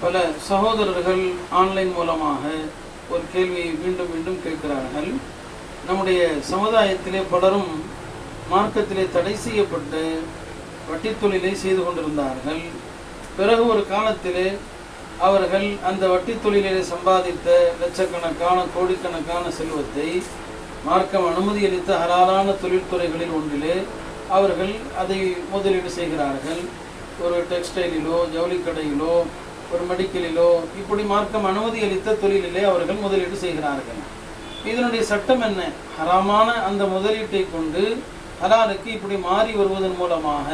பல சகோதரர்கள் ஆன்லைன் மூலமாக ஒரு கேள்வியை மீண்டும் மீண்டும் கேட்கிறார்கள். நம்முடைய சமுதாயத்திலே பலரும் மார்க்கத்திலே தடை செய்யப்பட்டு வட்டித் தொழிலை செய்து கொண்டிருந்தார்கள். பிறகு ஒரு காலத்திலே அவர்கள் அந்த வட்டித் தொழிலிலே சம்பாதித்த லட்சக்கணக்கான கோடிக்கணக்கான செல்வத்தை மார்க்கம் அனுமதி அளித்த ஹலாலான தொழில்துறைகளில் ஒன்றிலே அவர்கள் அதை முதலீடு செய்கிறார்கள். ஒரு டெக்ஸ்டைலிலோ ஜவுளி கடையிலோ ஒரு மெடிக்கலிலோ இப்படி மார்க்கம் அனுமதி அளித்த தொழிலிலே அவர்கள் முதலீடு செய்கிறார்கள். இதனுடைய சட்டம் என்ன? ஹராமான அந்த முதலீட்டை கொண்டு ஹலாலுக்கு இப்படி மாறி வருவதன் மூலமாக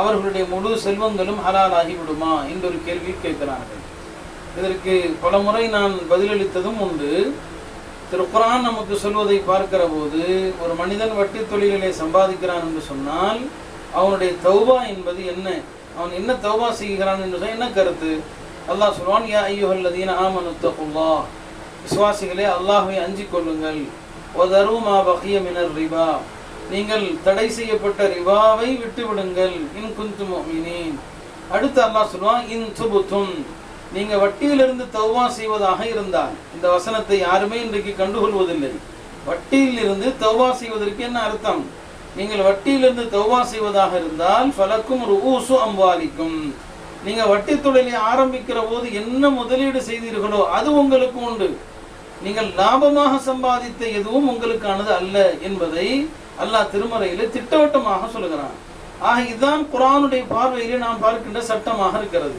அவர்களுடைய முழு செல்வங்களும் ஹலாலாகி விடுமா என்ற ஒரு கேள்வி கேட்கிறார்கள். இதற்கு பல முறை நான் பதிலளித்ததும் உண்டு. திருக்குரான் நமக்கு சொல்வதை பார்க்கிற போது ஒரு மனிதன் வட்டி தொழிலிலே சம்பாதிக்கிறான் என்று சொன்னால் அவனுடைய தௌபா என்பது என்ன? அவன் என்ன தௌபா செய்கிறான் என்று என்ன கருத்து? அல்லாஹ் சொல்வான் யா ஐயோல்லதீன ஆமனுத்தகுல்லா விசுவாசிகளே அல்லாஹை அஞ்சிக் கொள்ளுங்கள். ஒதரு மா பகிய மினர் ரிபா. நீங்கள் தடை செய்யப்பட்ட ரிவாவை விட்டு விடுங்கள் இன் குந்து முஃமினீன் அடுத்து அல்லாஹ் சொல்வான் இன் சுபுத்தும் நீங்கள் வட்டியிலிருந்து தௌவா செய்வதாக இருந்தால் இந்த வசனத்தை யாருமே இன்றைக்கு கண்டுகொள்வதில்லை. வட்டியிலிருந்து தௌவா செய்வதற்கு என்ன அர்த்தம்? நீங்கள் வட்டியிலிருந்து தௌவா செய்வதாக இருந்தால் பலக்கும் ரூசு அம்பாலிக்கும் நீங்க வட்டி தொழிலை ஆரம்பிக்கிற போது என்ன முதலீடு செய்தீர்களோ அது உங்களுக்கு உண்டு. நீங்கள் லாபமாக சம்பாதித்த எதுவும் உங்களுக்கானது அல்ல என்பதை அல்லாஹ் திருமறையில திட்டவட்டமாக சொல்கிறான். ஆக இதுதான் குரானுடைய பார்வையிலே நாம் பார்க்கின்ற சட்டமாக இருக்கிறது.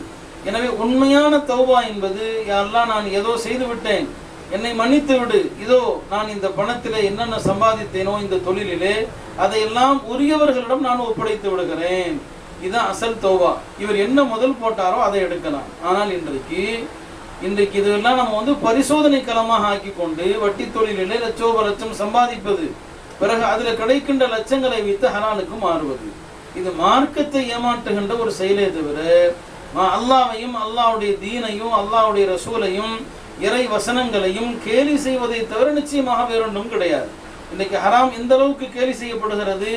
எனவே உண்மையான தௌபா என்பது யாரெல்லாம் நான் ஏதோ செய்து விட்டேன். என்னை மன்னித்து விடு. இதோ நான் இந்த பணத்திலே என்னென்ன சம்பாதித்தேனோ இந்த தொழிலிலே அதையெல்லாம் உரியவர்களிடம் நான் ஒப்படைத்து விடுகிறேன். இதுதான் அசல் தௌபா. இவர் என்ன முதல் போட்டாரோ அதை எடுக்கலாம். ஆனால் இன்றைக்கு இன்றைக்கு இதெல்லாம் நம்ம வந்து பரிசோதனை களமாக ஆக்கி கொண்டு வட்டி தொழிலிலே லட்சோப லட்சம் சம்பாதிப்பது. பிறகு அதுல கிடைக்கின்ற லட்சங்களை வைத்து ஹலாலுக்கு மாறுவது. இது மார்க்கத்தை ஏமாற்றுகின்ற ஒரு செயலே தவிர அல்லாவையும் அல்லாவுடைய தீனையும் அல்லாவுடைய ரசூலையும் இறை வசனங்களையும் கேலி செய்வதை தவிர நிச்சயமாக வேறொன்றும் கிடையாது. இன்னைக்கு ஹராம் எந்த அளவுக்கு கேலி செய்யப்படுகிறது?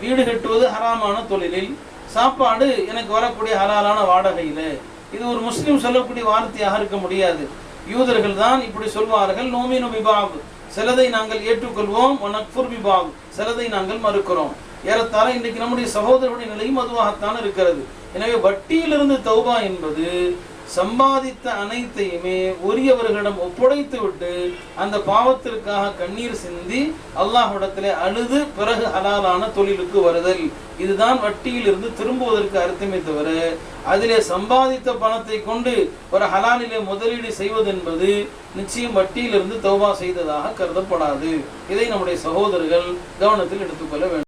வீடு கட்டுவது ஹராமான தொழிலில். சாப்பாடு எனக்கு வரக்கூடிய ஹலாலான வாடகையில். இது ஒரு முஸ்லீம் சொல்லக்கூடிய வார்த்தையாக இருக்க முடியாது. யூதர்கள் தான் இப்படி சொல்வார்கள். நோமினு பிபாப் சிலதை நாங்கள் ஏற்றுக்கொள்வோம். நக்ஃபுர் பிபாப் சிலதை நாங்கள் மறுக்கிறோம். ஏறத்தாழ இன்றைக்கு நம்முடைய சகோதரருடைய நிலையும் அதுவாகத்தான் இருக்கிறது. எனவே வட்டியிலிருந்து தௌபா என்பது சம்பாதித்த அனைத்தையுமே உரியவர்களிடம் ஒப்படைத்து விட்டு அந்த பாவத்திற்காக கண்ணீர் சிந்தி அல்லாஹ்விடத்திலே அழுது பிறகு ஹலாலான தொழிலுக்கு வருதல். இதுதான் வட்டியிலிருந்து திரும்புவதற்கு அர்த்தமே தவிர அதிலே சம்பாதித்த பணத்தை கொண்டு ஒரு ஹலாலிலே முதலீடு செய்வது என்பது நிச்சயம் வட்டியிலிருந்து தௌபா செய்ததாக கருதப்படாது. இதை நம்முடைய சகோதரர்கள் கவனத்தில் எடுத்துக்கொள்ள வேண்டும்.